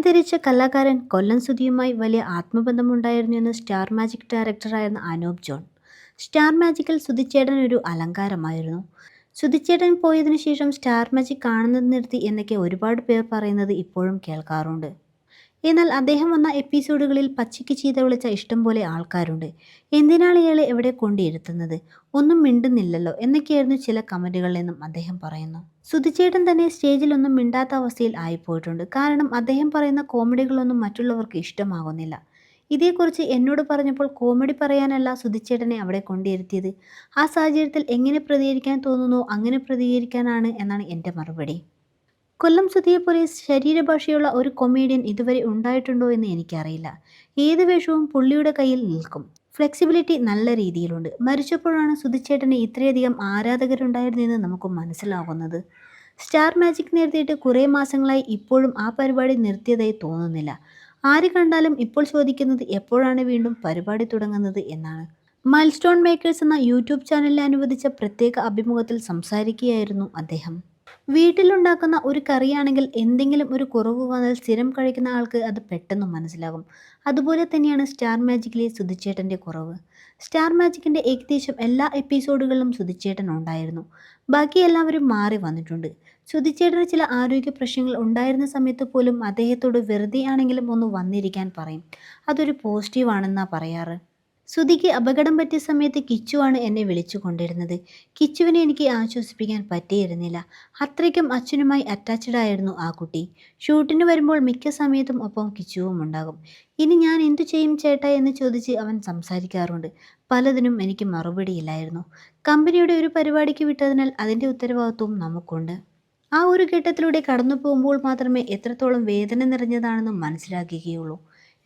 അന്തരിച്ച കലാകാരൻ കൊല്ലം സുധിയുമായി വലിയ ആത്മബന്ധമുണ്ടായിരുന്നു എന്ന് സ്റ്റാർ മാജിക് ഡയറക്ടറായിരുന്ന അനൂപ് ജോൺ. സ്റ്റാർ മാജിക്കിൽ സുധിച്ചേട്ടൻ ഒരു അലങ്കാരമായിരുന്നു. സുധിച്ചേട്ടൻ പോയതിനു ശേഷം സ്റ്റാർ മാജിക് കാണുന്നത് നിർത്തി എന്നൊക്കെ ഒരുപാട് പേർ പറയുന്നത് ഇപ്പോഴും കേൾക്കാറുണ്ട്. എന്നാൽ അദ്ദേഹം വന്ന എപ്പിസോഡുകളിൽ പച്ചയ്ക്ക് ചീത്ത വിളിച്ച ഇഷ്ടം പോലെ ആൾക്കാരുണ്ട്. എന്തിനാണ് ഇയാളെ എവിടെ കൊണ്ടിരുത്തുന്നത് ഒന്നും മിണ്ടുന്നില്ലല്ലോ എന്നൊക്കെയായിരുന്നു ചില കമന്റുകളിൽ നിന്നും അദ്ദേഹം പറയുന്നു. സുധിച്ചേട്ടൻ തന്നെ സ്റ്റേജിലൊന്നും മിണ്ടാത്ത അവസ്ഥയിൽ ആയിപ്പോയിട്ടുണ്ട്. കാരണം അദ്ദേഹം പറയുന്ന കോമഡികളൊന്നും മറ്റുള്ളവർക്ക് ഇഷ്ടമാകുന്നില്ല. ഇതേക്കുറിച്ച് എന്നോട് പറഞ്ഞപ്പോൾ കോമഡി പറയാനല്ല സുധിച്ചേട്ടനെ അവിടെ കൊണ്ടിരുത്തിയത് ആ സാഹചര്യത്തിൽ എങ്ങനെ പ്രതികരിക്കാൻ തോന്നുന്നു അങ്ങനെ പ്രതികരിക്കാനാണ് എന്നാണ് എന്റെ മറുപടി. കൊല്ലം സുധിയെ പോലെ ശരീരഭാഷയുള്ള ഒരു കൊമേഡിയൻ ഇതുവരെ ഉണ്ടായിട്ടുണ്ടോ എന്ന് എനിക്കറിയില്ല. ഏത് വേഷവും പുള്ളിയുടെ കയ്യിൽ നിൽക്കും. ഫ്ലെക്സിബിലിറ്റി നല്ല രീതിയിലുണ്ട്. മരിച്ചപ്പോഴാണ് സുധിച്ചേട്ടന് ഇത്രയധികം ആരാധകരുണ്ടായിരുന്നതെന്ന് നമുക്ക് മനസ്സിലാകുന്നത്. സ്റ്റാർ മാജിക് നിർത്തിയിട്ട് കുറേ മാസങ്ങളായി ഇപ്പോഴും ആ പരിപാടി നിർത്തിയതായി തോന്നുന്നില്ല. ആര് കണ്ടാലും ഇപ്പോൾ ചോദിക്കുന്നത് എപ്പോഴാണ് വീണ്ടും പരിപാടി തുടങ്ങുന്നത് എന്നാണ്. മൈൽസ്റ്റോൺ മേക്കേഴ്സ് എന്ന യൂട്യൂബ് ചാനലിൽ അനുവദിച്ച പ്രത്യേക അഭിമുഖത്തിൽ സംസാരിക്കുകയായിരുന്നു അദ്ദേഹം. വീട്ടിലുണ്ടാക്കുന്ന ഒരു കറിയാണെങ്കിൽ എന്തെങ്കിലും ഒരു കുറവ് വന്നാൽ സ്ഥിരം കഴിക്കുന്ന ആൾക്ക് അത് പെട്ടെന്ന് മനസ്സിലാകും. അതുപോലെ തന്നെയാണ് സ്റ്റാർ മാജിക്കിലെ സുധിച്ചേട്ടന്റെ കുറവ്. സ്റ്റാർ മാജിക്കിന്റെ ഏകദേശം എല്ലാ എപ്പിസോഡുകളിലും സുധിച്ചേട്ടൻ ഉണ്ടായിരുന്നു. ബാക്കി എല്ലാവരും മാറി വന്നിട്ടുണ്ട്. സുധിച്ചേട്ടന് ചില ആരോഗ്യ പ്രശ്നങ്ങൾ ഉണ്ടായിരുന്ന സമയത്ത് പോലും അദ്ദേഹത്തോട് വെറുതെ ആണെങ്കിലും ഒന്ന് വന്നിരിക്കാൻ പറയും. അതൊരു പോസിറ്റീവാണെന്നാണ് പറയാറ്. സുധിക്ക് അപകടം പറ്റിയ സമയത്ത് കിച്ചുവാണ് എന്നെ വിളിച്ചു കൊണ്ടിരുന്നത്. കിച്ചുവിനെ എനിക്ക് ആശ്വസിപ്പിക്കാൻ പറ്റിയിരുന്നില്ല. അത്രയ്ക്കും അച്ഛനുമായി അറ്റാച്ച്ഡ് ആയിരുന്നു ആ കുട്ടി. ഷൂട്ടിന് വരുമ്പോൾ മിക്ക സമയത്തും ഒപ്പം കിച്ചുവും ഉണ്ടാകും. ഇനി ഞാൻ എന്തു ചെയ്യും ചേട്ടാ? എന്ന് ചോദിച്ച് അവൻ സംസാരിക്കാറുണ്ട്. പലതിനും എനിക്ക് മറുപടിയില്ലായിരുന്നു കമ്പനിയുടെ ഒരു പരിപാടിക്ക് വിട്ടതിനാൽ അതിന്റെ ഉത്തരവാദിത്വവും നമുക്കുണ്ട്. ആ ഒരു ഘട്ടത്തിലൂടെ കടന്നു പോകുമ്പോൾ മാത്രമേ എത്രത്തോളം വേദന നിറഞ്ഞതാണെന്ന് മനസ്സിലാക്കുകയുള്ളൂ.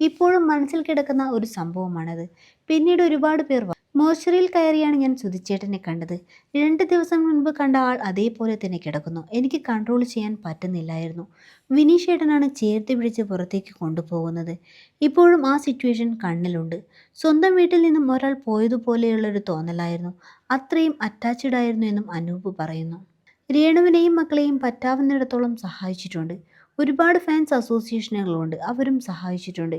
ഇപ്പോഴും മനസ്സിൽ കിടക്കുന്ന ഒരു സംഭവമാണത്. പിന്നീട് ഒരുപാട് പേർ മോശറിയിൽ കയറിയാണ് ഞാൻ സുധിച്ചേട്ടനെ കണ്ടത്. രണ്ട് ദിവസം മുൻപ് കണ്ട ആൾ അതേപോലെ തന്നെ കിടക്കുന്നു. എനിക്ക് കൺട്രോൾ ചെയ്യാൻ പറ്റുന്നില്ലായിരുന്നു. വിനീഷേട്ടനാണ് ചേർത്ത് പിടിച്ച് പുറത്തേക്ക് കൊണ്ടുപോകുന്നത്. ഇപ്പോഴും ആ സിറ്റുവേഷൻ കണ്ണിലുണ്ട്. സ്വന്തം വീട്ടിൽ നിന്നും ഒരാൾ പോയതുപോലെയുള്ളൊരു തോന്നലായിരുന്നു. അത്രയും അറ്റാച്ച്ഡ് ആയിരുന്നു എന്നും അനൂപ് പറയുന്നു. രേണുവിനെയും മക്കളെയും പറ്റാവുന്നിടത്തോളം സഹായിച്ചിട്ടുണ്ട്. ഒരുപാട് ഫാൻസ് അസോസിയേഷനുകളുണ്ട് അവരും സഹായിച്ചിട്ടുണ്ട്.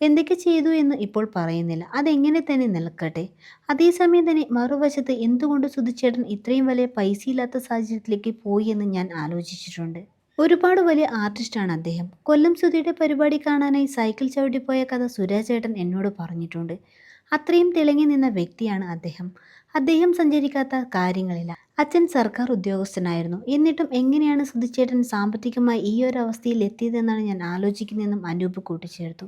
എന്തൊക്കെ ചെയ്തു എന്ന് ഇപ്പോൾ പറയുന്നില്ല. അതെങ്ങനെ തന്നെ നിൽക്കട്ടെ. അതേസമയം തന്നെ മറുവശത്ത് എന്തുകൊണ്ട് സുധിച്ചേട്ടൻ ഇത്രയും വലിയ പൈസ ഇല്ലാത്ത സാഹചര്യത്തിലേക്ക് പോയി എന്ന് ഞാൻ ആലോചിച്ചിട്ടുണ്ട്. ഒരുപാട് വലിയ ആർട്ടിസ്റ്റാണ് അദ്ദേഹം. കൊല്ലം സുധിയുടെ പരിപാടി കാണാനായി സൈക്കിൾ ചവിട്ടിപ്പോയ കഥ സുരാജേട്ടൻ എന്നോട് പറഞ്ഞിട്ടുണ്ട്. അത്രയും തിളങ്ങി നിന്ന വ്യക്തിയാണ് അദ്ദേഹം. അദ്ദേഹം സഞ്ചരിക്കാത്ത കാര്യങ്ങളില്ല. അച്ഛൻ സർക്കാർ ഉദ്യോഗസ്ഥനായിരുന്നു. എന്നിട്ടും എങ്ങനെയാണ് സുധിച്ചേട്ടൻ സാമ്പത്തികമായി ഈ ഒരു അവസ്ഥയിൽ എത്തിയതെന്നാണ് ഞാൻ ആലോചിക്കുന്നതെന്നും അനൂപ് കൂട്ടിച്ചേർത്തു.